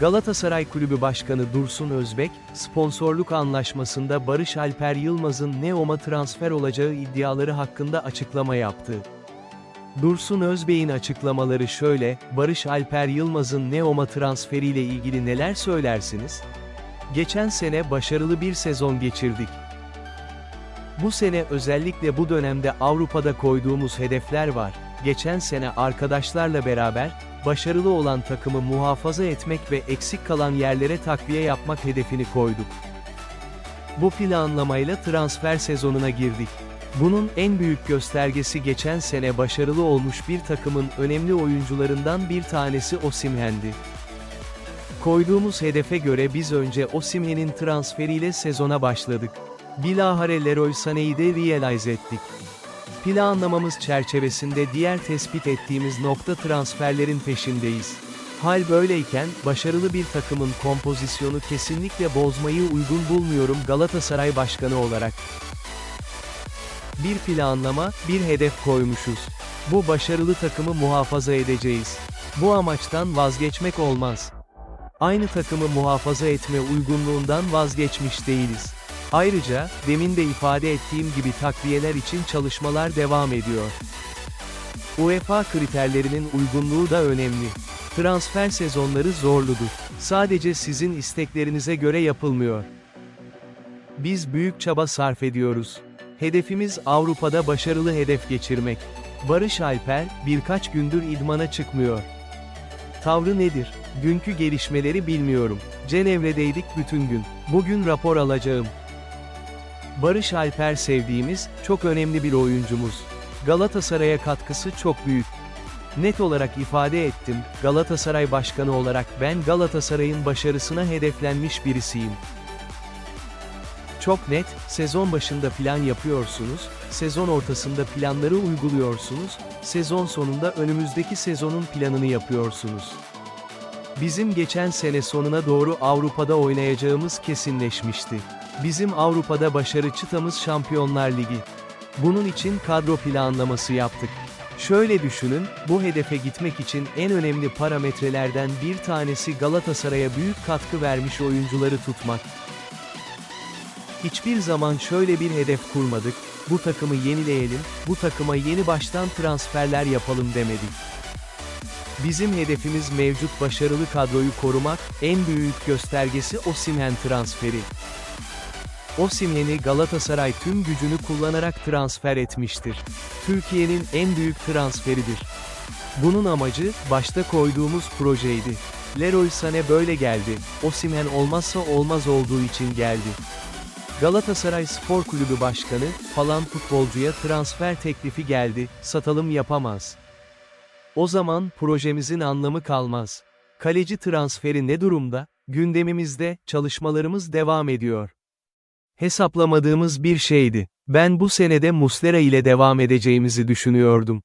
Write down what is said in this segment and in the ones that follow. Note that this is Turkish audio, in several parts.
Galatasaray Kulübü Başkanı Dursun Özbek, sponsorluk anlaşmasında Barış Alper Yılmaz'ın Neom'a transfer olacağı iddiaları hakkında açıklama yaptı. Dursun Özbek'in açıklamaları şöyle, Barış Alper Yılmaz'ın Neom'a transferiyle ilgili neler söylersiniz? Geçen sene başarılı bir sezon geçirdik. Bu sene özellikle bu dönemde Avrupa'da koyduğumuz hedefler var. Geçen sene arkadaşlarla beraber, başarılı olan takımı muhafaza etmek ve eksik kalan yerlere takviye yapmak hedefini koyduk. Bu planlamayla transfer sezonuna girdik. Bunun en büyük göstergesi geçen sene başarılı olmuş bir takımın önemli oyuncularından bir tanesi Osimhen'di. Koyduğumuz hedefe göre biz önce Osimhen'in transferiyle sezona başladık. Bilahare Leroy Sané'yi de realize ettik. Planlamamız çerçevesinde diğer tespit ettiğimiz nokta transferlerin peşindeyiz. Hal böyleyken, başarılı bir takımın kompozisyonu kesinlikle bozmayı uygun bulmuyorum Galatasaray Başkanı olarak. Bir planlama, bir hedef koymuşuz. Bu başarılı takımı muhafaza edeceğiz. Bu amaçtan vazgeçmek olmaz. Aynı takımı muhafaza etme uygunluğundan vazgeçmiş değiliz. Ayrıca, demin de ifade ettiğim gibi takviyeler için çalışmalar devam ediyor. UEFA kriterlerinin uygunluğu da önemli. Transfer sezonları zorludur. Sadece sizin isteklerinize göre yapılmıyor. Biz büyük çaba sarf ediyoruz. Hedefimiz Avrupa'da başarılı hedef geçirmek. Barış Alper, birkaç gündür idmana çıkmıyor. Tavrı nedir? Dünkü gelişmeleri bilmiyorum. Cenevre'deydik bütün gün. Bugün rapor alacağım. Barış Alper sevdiğimiz, çok önemli bir oyuncumuz. Galatasaray'a katkısı çok büyük. Net olarak ifade ettim, Galatasaray Başkanı olarak ben Galatasaray'ın başarısına hedeflenmiş birisiyim. Çok net, sezon başında plan yapıyorsunuz, sezon ortasında planları uyguluyorsunuz, sezon sonunda önümüzdeki sezonun planını yapıyorsunuz. Bizim geçen sene sonuna doğru Avrupa'da oynayacağımız kesinleşmişti. Bizim Avrupa'da başarı çıtamız Şampiyonlar Ligi. Bunun için kadro planlaması yaptık. Şöyle düşünün, bu hedefe gitmek için en önemli parametrelerden bir tanesi Galatasaray'a büyük katkı vermiş oyuncuları tutmak. Hiçbir zaman şöyle bir hedef kurmadık, bu takımı yenileyelim, bu takıma yeni baştan transferler yapalım demedik. Bizim hedefimiz mevcut başarılı kadroyu korumak, en büyük göstergesi Osimhen transferi. Osimhen'i Galatasaray tüm gücünü kullanarak transfer etmiştir. Türkiye'nin en büyük transferidir. Bunun amacı, başta koyduğumuz projeydi. Leroy Sané böyle geldi, Osimhen olmazsa olmaz olduğu için geldi. Galatasaray Spor Kulübü Başkanı, falan futbolcuya transfer teklifi geldi, satalım yapamaz. O zaman projemizin anlamı kalmaz. Kaleci transferi ne durumda? Gündemimizde, çalışmalarımız devam ediyor. Hesaplamadığımız bir şeydi. Ben bu senede Muslera ile devam edeceğimizi düşünüyordum.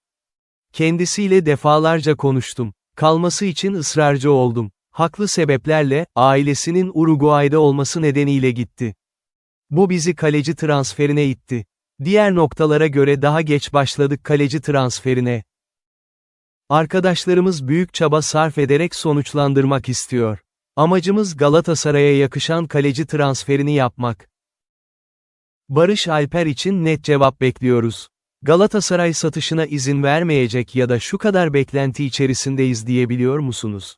Kendisiyle defalarca konuştum. Kalması için ısrarcı oldum. Haklı sebeplerle, ailesinin Uruguay'da olması nedeniyle gitti. Bu bizi kaleci transferine itti. Diğer noktalara göre daha geç başladık kaleci transferine. Arkadaşlarımız büyük çaba sarf ederek sonuçlandırmak istiyor. Amacımız Galatasaray'a yakışan kaleci transferini yapmak. Barış Alper için net cevap bekliyoruz. Galatasaray satışına izin vermeyecek ya da şu kadar beklenti içerisindeyiz diyebiliyor musunuz?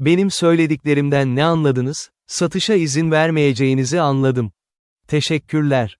Benim söylediklerimden ne anladınız? Satışa izin vermeyeceğinizi anladım. Teşekkürler.